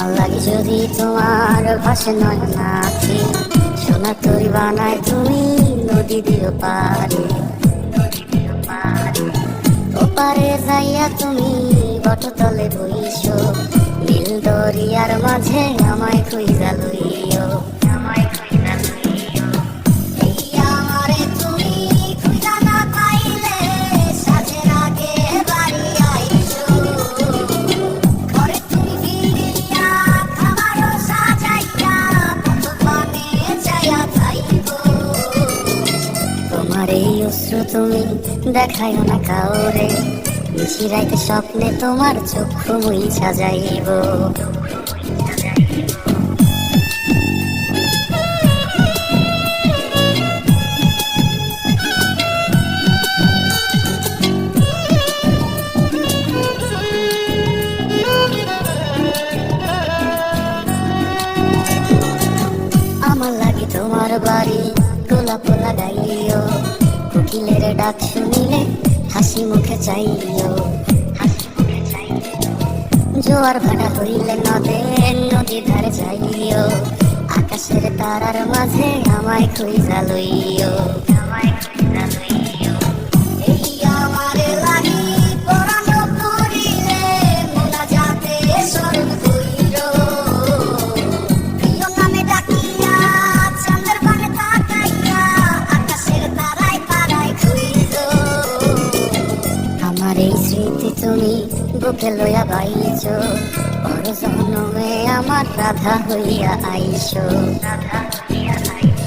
আমার লাগে যদি তোমার ভাষে নয় নাচে সোনা তরি বানায় তুমি নদী দিও পারে ওপারে যাইয়া তুমি বটতলে বইছো নীল দরিয়ার মাঝে আমায় খুঁজা লইও। অশ্রু তুমি দেখাইও না কাউরে। নিশিরাইতে স্বপ্নে তোমার চক্ষু মুই সাজাইব। আমার লাগে তোমার বাড়ি। ডাক শুনিলে হাসি মুখে চাইও জোয়ার ভাটা হইলে নদে নদী ধারে যাইও। আকাশের তারার মাঝে আমায় খুঁজা লইও, আমায় খুঁজা লইও। আমার এই স্মৃতি তুমি বুকে লইয়া বাইছ পর জন্মে আমার রাধা হইয়া আইছো রাধা হইয়া আইছো